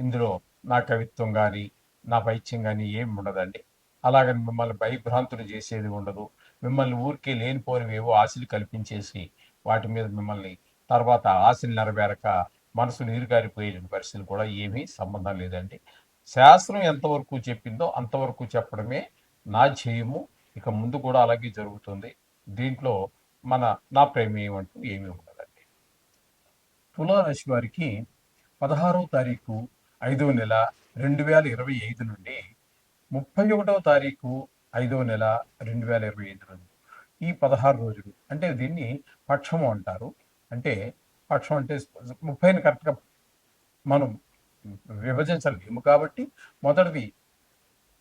ఇందులో నా కవిత్వం కానీ నా పైత్యం కానీ ఏమి ఉండదండి. అలాగని మిమ్మల్ని భయభ్రాంతులు చేసేది ఉండదు. మిమ్మల్ని ఊరికే లేనిపోనివి ఏవో ఆశలు కల్పించేసి వాటి మీద మిమ్మల్ని తర్వాత ఆశలు నెరవేరక మనసు నీరుగారిపోయే పరిస్థితులు కూడా ఏమీ సంబంధం లేదండి. శాస్త్రం ఎంతవరకు చెప్పిందో అంతవరకు చెప్పడమే నా ధ్యేయము. ఇక ముందు కూడా అలాగే జరుగుతుంది. దీంట్లో మన నా ప్రమేయం అంటూ ఏమీ ఉండదండి. తులారాశి వారికి పదహారవ తారీఖు ఐదవ నెల రెండు వేల ఇరవై ఐదు నుండి ముప్పై ఒకటవ తారీఖు ఐదవ నెల రెండు వేల ఇరవై ఐదు నుండి ఈ పదహారు రోజులు అంటే దీన్ని పక్షము అంటారు. అంటే పక్షం అంటే ముప్పైని కరెక్ట్గా మనం విభజించలేము కాబట్టి మొదటిది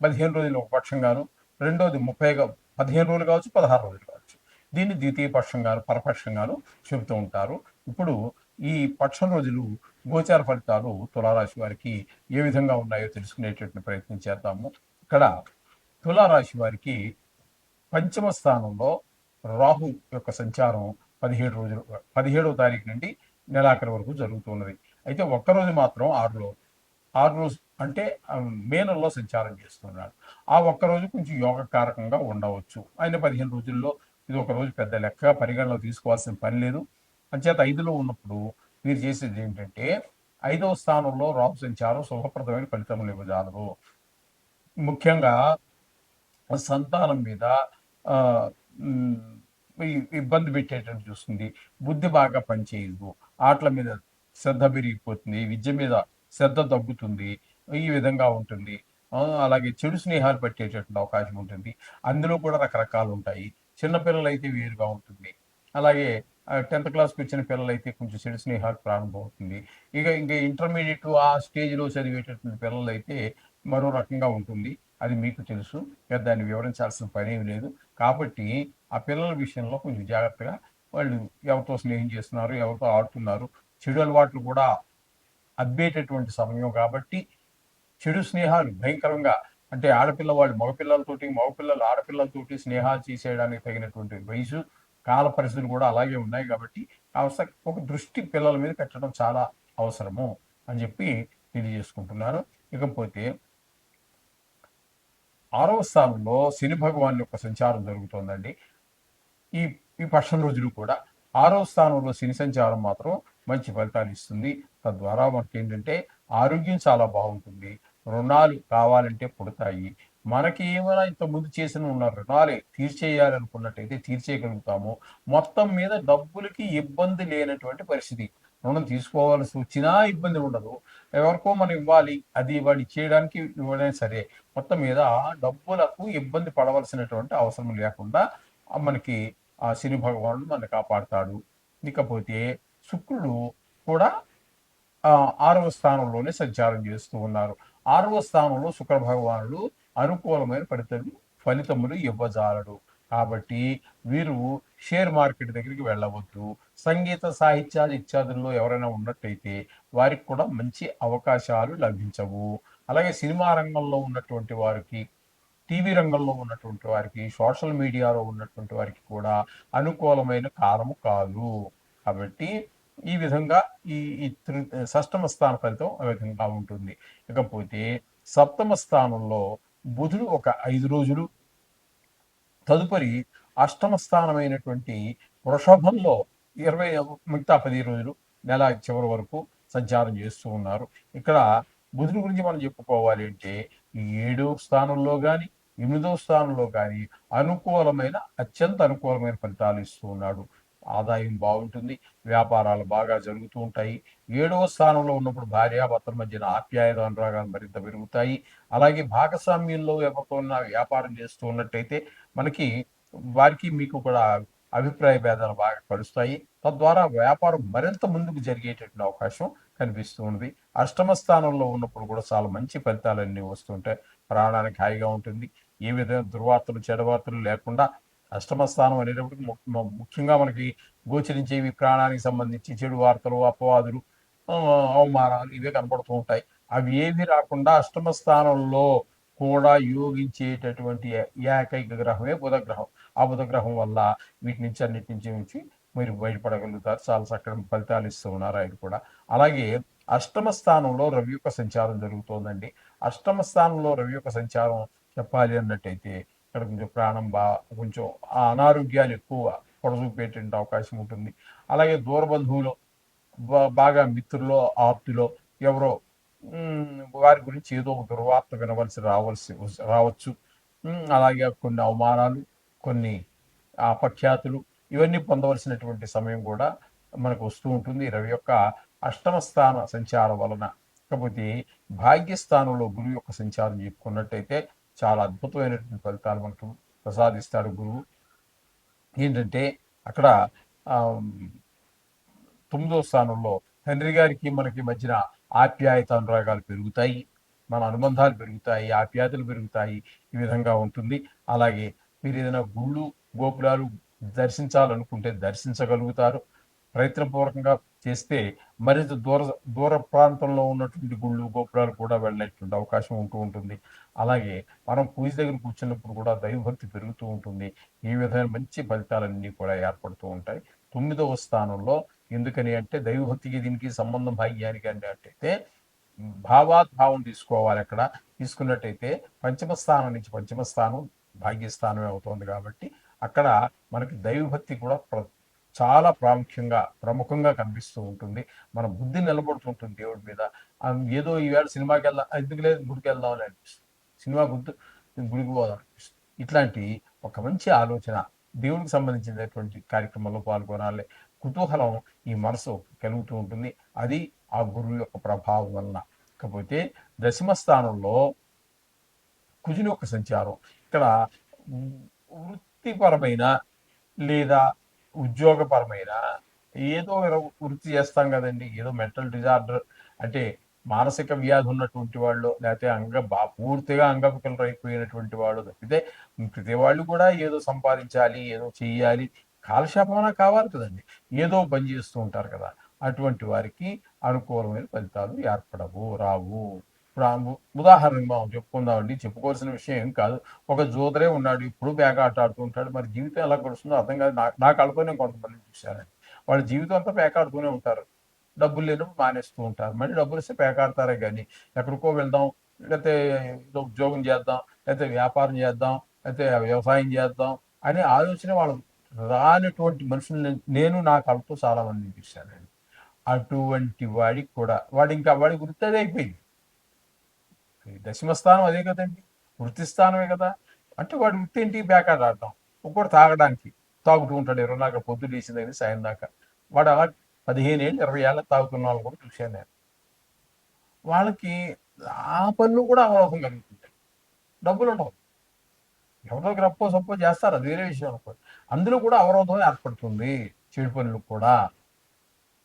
పదిహేను రోజులు ఒక పక్షంగాను రెండోది ముప్పైగా పదిహేను రోజులు కావచ్చు పదహారు రోజులు కావచ్చు. దీన్ని ద్వితీయ పక్షంగాను పరపక్షంగాను చెబుతూ ఉంటారు. ఇప్పుడు ఈ పక్షం రోజులు గోచార ఫలితాలు తులారాశి వారికి ఏ విధంగా ఉన్నాయో తెలుసుకునేటటువంటి ప్రయత్నం చేద్దాము. ఇక్కడ తులారాశి వారికి పంచమ స్థానంలో రాహు యొక్క సంచారం పదిహేడు రోజులు పదిహేడవ తారీఖు నుండి నెలాఖరి వరకు జరుగుతున్నది. అయితే ఒక్కరోజు మాత్రం ఆరు రోజు ఆరు రోజు అంటే మే నెలలో సంచారం చేస్తున్నాడు. ఆ ఒక్కరోజు కొంచెం యోగకారకంగా ఉండవచ్చు. ఆయన పదిహేను రోజుల్లో ఇది ఒక రోజు పెద్ద లెక్క పరిగణలో తీసుకోవాల్సిన పని లేదు. పంచాయత్ ఐదులో ఉన్నప్పుడు మీరు చేసేది ఏంటంటే ఐదవ స్థానంలో రాహు సంచారం శుభప్రదమైన ఫలితములు ఇవ్వజాలరు. ముఖ్యంగా సంతానం మీద ఇబ్బంది పెట్టేటట్టు చూస్తుంది. బుద్ధి బాగా పనిచేయదు. ఆటల మీద శ్రద్ధ పెరిగిపోతుంది. విద్య మీద శ్రద్ధ తగ్గుతుంది. ఈ విధంగా ఉంటుంది. అలాగే చెడు స్నేహాలు పట్టేటటువంటి అవకాశం ఉంటుంది. అందులో కూడా రకరకాలు ఉంటాయి. చిన్నపిల్లలు అయితే వేరుగా ఉంటుంది. అలాగే టెన్త్ క్లాస్కి వచ్చిన పిల్లలైతే కొంచెం చెడు స్నేహాలు ప్రారంభం అవుతుంది ఇక ఇంకా ఇంటర్మీడియట్ ఆ స్టేజ్లో చదివేటటువంటి పిల్లలైతే మరో రకంగా ఉంటుంది. అది మీకు తెలుసు. ఇక దాన్ని వివరించాల్సిన పని ఏమి లేదు. కాబట్టి ఆ పిల్లల విషయంలో కొంచెం జాగ్రత్తగా వాళ్ళు ఎవరితో స్నేహం చేస్తున్నారు ఎవరితో ఆడుతున్నారు చెడు అలవాట్లు కూడా అబ్బేటటువంటి సమయం కాబట్టి చెడు స్నేహాలు భయంకరంగా అంటే ఆడపిల్లవాళ్ళు మగపిల్లలతోటి మగపిల్లలు ఆడపిల్లలతోటి స్నేహాలు చేసేయడానికి తగినటువంటి వయసు కాల పరిస్థితులు కూడా అలాగే ఉన్నాయి కాబట్టి అవసర ఒక దృష్టి పిల్లల మీద పెట్టడం చాలా అవసరము అని చెప్పి తెలియజేసుకుంటున్నాను. ఇకపోతే ఆరవ స్థానంలో శని భగవాన్ యొక్క సంచారం జరుగుతోందండి. ఈ ఈ పక్షం రోజులు కూడా ఆరవ స్థానంలో శని సంచారం మాత్రం మంచి ఫలితాలు ఇస్తుంది. తద్వారా మనకి ఏంటంటే ఆరోగ్యం చాలా బాగుంటుంది. రుణాలు కావాలంటే పుడతాయి. మనకి ఏమైనా ఇంతకుముందు చేసిన ఉన్న రుణాలే తీర్చేయాలనుకున్నట్టయితే తీర్చేయగలుగుతాము. మొత్తం మీద డబ్బులకి ఇబ్బంది లేనటువంటి పరిస్థితి. రుణం తీసుకోవాల్సి వచ్చినా ఇబ్బంది ఉండదు. ఎవరికో మనం ఇవ్వాలి. అది వాడి ఇచ్చేయడానికి ఇవ్వడం సరే మొత్తం మీద డబ్బులకు ఇబ్బంది పడవలసినటువంటి అవసరం లేకుండా మనకి ఆ శని భగవానుడు మనల్ని కాపాడుతాడు. ఇకపోతే శుక్రుడు కూడా ఆరవ స్థానంలోనే సంచారం చేస్తూ ఉన్నారు. ఆరవ స్థానంలో శుక్ర భగవానుడు అనుకూలమైన ఫలితం ఫలితములు ఇవ్వజాలడు. కాబట్టి వీరు షేర్ మార్కెట్ దగ్గరికి వెళ్ళవద్దు. సంగీత సాహిత్యాలు ఇత్యాదుల్లో ఎవరైనా ఉన్నట్టయితే వారికి కూడా మంచి అవకాశాలు లభించవు. అలాగే సినిమా రంగంలో ఉన్నటువంటి వారికి టీవీ రంగంలో ఉన్నటువంటి వారికి సోషల్ మీడియాలో ఉన్నటువంటి వారికి కూడా అనుకూలమైన కాలము కాదు. కాబట్టి ఈ విధంగా ఈ ఈ త్రి షష్టమ స్థాన ఫలితం ఆ విధంగా ఉంటుంది. ఇకపోతే సప్తమ స్థానంలో బుధుడు ఒక ఐదు రోజులు. తదుపరి అష్టమ స్థానమైనటువంటి వృషభంలో ఇరవై మిగతా పది రోజులు నెల చివరి వరకు సంచారం చేస్తూ ఉన్నారు. ఇక్కడ బుధుడి గురించి మనం చెప్పుకోవాలి అంటే ఏడో స్థానంలో కానీ ఎనిమిదో స్థానంలో కానీ అనుకూలమైన అత్యంత అనుకూలమైన ఫలితాలు ఇస్తూ ఉన్నాడు. ఆదాయం బాగుంటుంది వ్యాపారాలు బాగా జరుగుతూ ఉంటాయి ఏడవ స్థానంలో ఉన్నప్పుడు భార్యాభర్తల మధ్యన ఆప్యాయత అనురాగాలు మరింత పెరుగుతాయి. అలాగే భాగస్వామ్యంలో ఎవరితో ఉన్న వ్యాపారం చేస్తూ ఉన్నట్టయితే మనకి వారికి మీకు కూడా అభిప్రాయ భేదాలు బాగా కలుస్తాయి. తద్వారా వ్యాపారం మరింత ముందుకు జరిగేటటువంటి అవకాశం కనిపిస్తూ ఉంది అష్టమ స్థానంలో ఉన్నప్పుడు కూడా చాలా మంచి ఫలితాలన్నీ వస్తుంటాయి ప్రాణానికి హాయిగా ఉంటుంది. ఏ విధమైన దుర్వార్తలు చెడవార్తలు లేకుండా అష్టమ స్థానం అనేటప్పటికి ము- ముఖ్యంగా మనకి గోచరించేవి ప్రాణానికి సంబంధించి చెడు వార్తలు అపవాదులు అవమానాలు ఇవే కనపడుతూ ఉంటాయి. అవి ఏవి రాకుండా అష్టమ స్థానంలో కూడా యోగించేటటువంటి ఏకైక గ్రహమే బుధగ్రహం. ఆ బుధగ్రహం వల్ల వీటి నుంచి అన్నిటి నుంచి నుంచి మీరు బయటపడగలుగుతారు. చాలా చక్కటి ఫలితాలు ఇస్తూ ఉన్నారు ఆయన కూడా. అలాగే అష్టమ స్థానంలో రవి యొక్క సంచారం జరుగుతోందండి. అష్టమ స్థానంలో రవి యొక్క సంచారం చెప్పాలి అన్నట్టయితే ఇక్కడ కొంచెం ప్రాణం బా కొంచెం ఆ అనారోగ్యాలు ఎక్కువ పొడజూపేటువంటి అవకాశం ఉంటుంది. అలాగే దూరబంధువులు బాగా మిత్రులో ఆప్తులో ఎవరో వారి గురించి ఏదో ఒక దుర్వార్త వినవలసి రావాల్సి రావచ్చు. అలాగే కొన్ని అవమానాలు కొన్ని అపఖ్యాతులు ఇవన్నీ పొందవలసినటువంటి సమయం కూడా మనకు వస్తూ ఉంటుంది. రవి యొక్క అష్టమ స్థాన సంచారం వలన. కాకపోతే భాగ్యస్థానంలో గురువు యొక్క సంచారం చెప్పుకున్నట్టయితే చాలా అద్భుతమైనటువంటి ఫలితాలు మనకు ప్రసాదిస్తాడు గురువు. ఏంటంటే అక్కడ తొమ్మిదో స్థానంలో తండ్రి గారికి మనకి మధ్యన ఆప్యాయత అనురాగాలు పెరుగుతాయి. మన అనుబంధాలు పెరుగుతాయి ఆప్యాయతలు పెరుగుతాయి. ఈ విధంగా ఉంటుంది. అలాగే మీరు ఏదైనా గుళ్ళు గోపురాలు దర్శించాలనుకుంటే దర్శించగలుగుతారు. ప్రయత్నపూర్వకంగా చేస్తే మరింత దూర దూర ప్రాంతంలో ఉన్నటువంటి గుళ్ళు గోపురాలు కూడా వెళ్ళేటువంటి అవకాశం ఉంటూ ఉంటుంది. అలాగే మనం పూజ దగ్గర కూర్చున్నప్పుడు కూడా దైవభక్తి పెరుగుతూ ఉంటుంది. ఈ విధమైన మంచి ఫలితాలన్నీ కూడా ఏర్పడుతూ ఉంటాయి. తొమ్మిదవ స్థానంలో ఎందుకని అంటే దైవభక్తికి దీనికి సంబంధం భాగ్యానికి అంటే అంటే భావాత్ భావం తీసుకోవాలి అక్కడ. తీసుకున్నట్టయితే పంచమ స్థానం నుంచి పంచమ స్థానం భాగ్యస్థానమే అవుతుంది కాబట్టి అక్కడ మనకి దైవభక్తి కూడా ప్ర- చాలా ప్రాముఖ్యంగా ప్రముఖంగా కనిపిస్తూ ఉంటుంది. మన బుద్ధి నిలబడుతుంటుంది దేవుడి మీద. ఏదో ఈవేళ సినిమాకి వెళ్దాం ఎందుకు లేదు గుడికి వెళ్దాం అని అనిపిస్తుంది. సినిమా గుర్తు గుడికి పోదాం అనిపిస్తుంది. ఇట్లాంటి ఒక మంచి ఆలోచన దేవుడికి సంబంధించినటువంటి కార్యక్రమంలో పాల్గొనాలి. కుతూహలం ఈ మనసు కలుగుతూ ఉంటుంది. అది ఆ గురువు యొక్క ప్రభావం వలన. కాకపోతే దశమ స్థానంలో కుజుని యొక్క సంచారం. ఇక్కడ వృత్తిపరమైన లేదా ఉద్యోగపరమైన ఏదో వృత్తి చేస్తాం కదండి. ఏదో మెంటల్ డిజార్డర్ అంటే మానసిక వ్యాధి ఉన్నటువంటి వాళ్ళు లేకపోతే అంగ బా పూర్తిగా అంగవికలరైపోయినటువంటి వాళ్ళు తప్పితే ప్రతి వాళ్ళు కూడా ఏదో సంపాదించాలి ఏదో చెయ్యాలి కాలక్షేపమైనా కావాలి కదండి. ఏదో పని చేస్తూ ఉంటారు కదా. అటువంటి వారికి అనుకూలమైన ఫలితాలు ఏర్పడవు రావు. ఇప్పుడు ఉదాహరణ ఉదాహరణకు మనం చెప్పుకుందామండి. చెప్పుకోవాల్సిన విషయం ఏం కాదు. ఒక జోదరే ఉన్నాడు ఇప్పుడు బ్యాగ్ ఆట ఆడుతూ ఉంటాడు. మరి జీవితం ఎలా గడుస్తుందో అర్థం కాదు. నా నా కళ్ళతో కొంతమంది చూశానండి వాళ్ళ జీవితం అంతా పేకాడుతూనే ఉంటారు. డబ్బులు లేనప్పుడు మానేస్తూ ఉంటారు. మళ్ళీ డబ్బులు ఇస్తే పేకాడతారే కానీ ఎక్కడికో వెళ్దాం లేకపోతే ఉద్యోగం చేద్దాం లేకపోతే వ్యాపారం చేద్దాం లేకపోతే వ్యవసాయం చేద్దాం అనే ఆలోచన వాళ్ళు రానటువంటి మనుషుల్ని నేను నాకు కళ్ళతో చాలా మందిని చూశానండి అటువంటి వాడికి కూడా వాడు ఇంకా వాడి వృత్తి అదే అయిపోయింది. దశమస్థానం దశమ స్థానం అదే కదండి. వృత్తి స్థానమే కదా. అంటే వాడి వృత్తి ఏంటి? బేకాడు ఆడటం ఒక్కొక్కటి తాగడానికి తాగుతూ ఉంటాడు. ఇరవై నాలుగు పొద్దు లేచిన దగ్గర సాయం దాకా. వాడు అలా పదిహేను ఏళ్ళు ఇరవై ఏళ్ళ తాగుతున్న వాళ్ళు కూడా చూశాను నేను. వాళ్ళకి ఆ పనులు కూడా అవలోకం కలుగుతుంటాయి. డబ్బులు ఉండవు. ఎవరో రప్పో అప్పో సప్పో చేస్తారు. అది వేరే విషయం అనుకోండి. అందులో కూడా అవరోధం ఏర్పడుతుంది చెడు పనులు కూడా.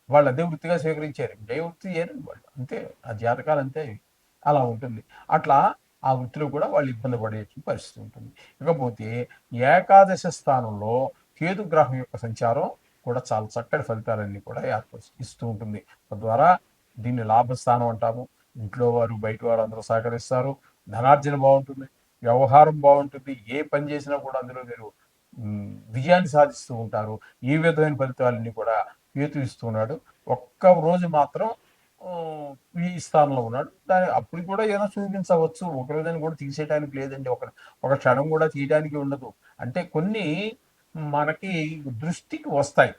వాళ్ళు అదే వృత్తిగా స్వీకరించారు. ఏ వృత్తి చేయరు వాళ్ళు. అంతే. ఆ జాతకాలు అంతే అలా ఉంటుంది. అట్లా ఆ వృత్తిలో కూడా వాళ్ళు ఇబ్బంది పడే పరిస్థితి ఉంటుంది. ఇకపోతే ఏకాదశ స్థానంలో కేతు గ్రహం యొక్క సంచారం కూడా చాలా చక్కటి ఫలితాలన్నీ కూడా ఏర్పరి ఇస్తూ ఉంటుంది. తద్వారా దీన్ని లాభస్థానం అంటాము. ఇంట్లో వారు బయట వారు అందరూ సహకరిస్తారు. ధనార్జన బాగుంటుంది. వ్యవహారం బాగుంటుంది ఏ పని చేసినా కూడా అందులో మీరు విజయాన్ని సాధిస్తూ ఉంటారు. ఈ విధమైన ఫలితాలన్నీ కూడా కేతు ఇస్తున్నాడు ఒక్క రోజు మాత్రం ఈ స్థానంలో ఉన్నాడు. దాని అప్పుడు కూడా ఏదైనా చూపించవచ్చు. ఒక రోజుని కూడా తీసేయడానికి లేదండి. ఒక ఒక క్షణం కూడా తీయడానికి ఉండదు. అంటే కొన్ని మనకి దృష్టికి వస్తాయి.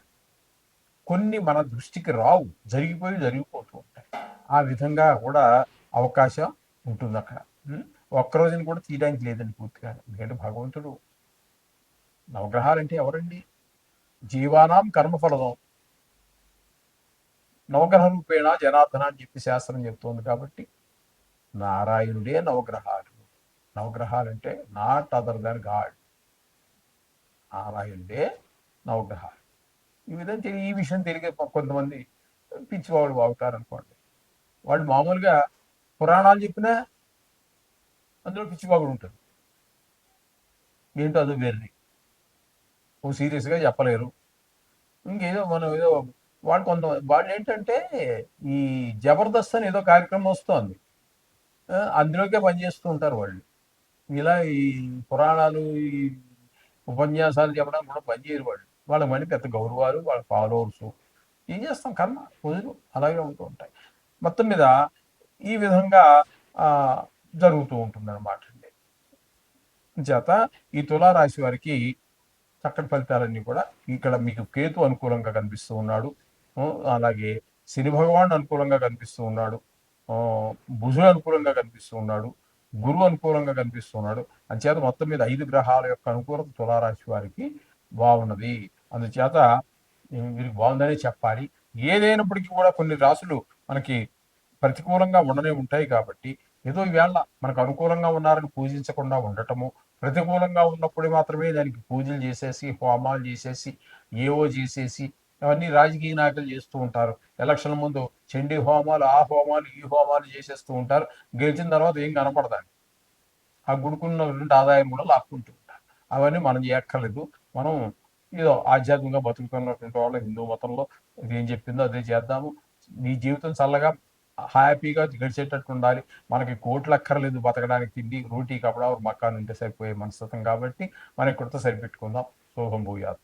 కొన్ని మన దృష్టికి రావు. జరిగిపోయి జరిగిపోతూ ఉంటాయి. ఆ విధంగా కూడా అవకాశం ఉంటుంది అక్కడ. ఒక్క రోజుని కూడా తీయడానికి లేదండి పూర్తిగా. ఎందుకంటే భగవంతుడు నవగ్రహాలంటే ఎవరండి? జీవానాం కర్మఫలదం. నవగ్రహ రూపేణ జనార్దన అని చెప్పి శాస్త్రం చెప్తోంది కాబట్టి నారాయణుడే నవగ్రహాలు. నవగ్రహాలు అంటే నాట్ అదర్ దాన్ గాడ్ నారాయణుడే నవగ్రహాలు. ఈ విధంగా తెలియ ఈ విషయం తెలియ కొంతమంది పిచ్చివాడు వాగుతారు అనుకోండి వాళ్ళు మామూలుగా పురాణాలు చెప్పినా అందులో పిచ్చిపాకుడు ఉంటుంది ఏంటో అది వెర్రి ఓ సీరియస్గా చెప్పలేరు. ఇంకేదో మనం ఏదో వాడు కొంత వాళ్ళు ఏంటంటే ఈ జబర్దస్త్ అని ఏదో కార్యక్రమం వస్తుంది. అందులోకే పనిచేస్తూ ఉంటారు వాళ్ళు. ఇలా ఈ పురాణాలు ఈ ఉపన్యాసాలు చెప్పడానికి కూడా పనిచేయరు వాళ్ళు. వాళ్ళ మళ్ళీ పెద్ద గౌరవాలు వాళ్ళ ఫాలోవర్స్. ఏం చేస్తాం? కర్మ రోజులు అలాగే ఉంటూ ఉంటాయి. మొత్తం మీద ఈ విధంగా జరుగుతూ ఉంటుంది అనమాట చేత ఈ తులారాశి వారికి చక్కటి ఫలితాలన్నీ కూడా ఇక్కడ మీకు కేతు అనుకూలంగా కనిపిస్తూ ఉన్నాడు. అలాగే శని భగవాన్ అనుకూలంగా కనిపిస్తూ ఉన్నాడు. భుజుడు అనుకూలంగా కనిపిస్తూ ఉన్నాడు. గురువు అనుకూలంగా కనిపిస్తూ ఉన్నాడు. అంచేత మొత్తం మీద ఐదు గ్రహాల యొక్క అనుకూలత తులారాశి వారికి బాగున్నది. అందుచేత వీరికి బాగుందనే చెప్పాలి. ఏదైనప్పటికీ కూడా కొన్ని రాసులు మనకి ప్రతికూలంగా ఉండనే ఉంటాయి కాబట్టి ఏదో వేళ మనకు అనుకూలంగా ఉన్నారని పూజించకుండా ఉండటము ప్రతికూలంగా ఉన్నప్పుడు మాత్రమే దానికి పూజలు చేసేసి హోమాలు చేసేసి ఏవో చేసేసి అవన్నీ రాజకీయ నాయకులు చేస్తూ ఉంటారు. ఎలక్షన్ ముందు చండీ హోమాలు ఆ హోమాలు ఈ హోమాలు చేసేస్తూ ఉంటారు. గెలిచిన తర్వాత ఏం కనపడదాన్ని ఆ గుడుకున్నటువంటి ఆదాయం కూడా లాక్కుంటూ ఉంటారు. అవన్నీ మనం చేయక్కర్లేదు. మనం ఏదో ఆధ్యాత్మికంగా బతుకుతున్నటువంటి వాళ్ళు హిందూ మతంలో. ఇది ఏం చెప్పిందో అదే చేద్దాము. నీ జీవితం చల్లగా హ్యాపీగా గడిచేటట్టు ఉండాలి. మనకి కోట్లు అక్కర్లేదు బతకడానికి తిండి రోటీ కపడా మక్కా ఉంటే సరిపోయే మనస్తత్వం కాబట్టి మనం ఇక్కడితో సరిపెట్టుకుందాం. శోభం భూయాత్.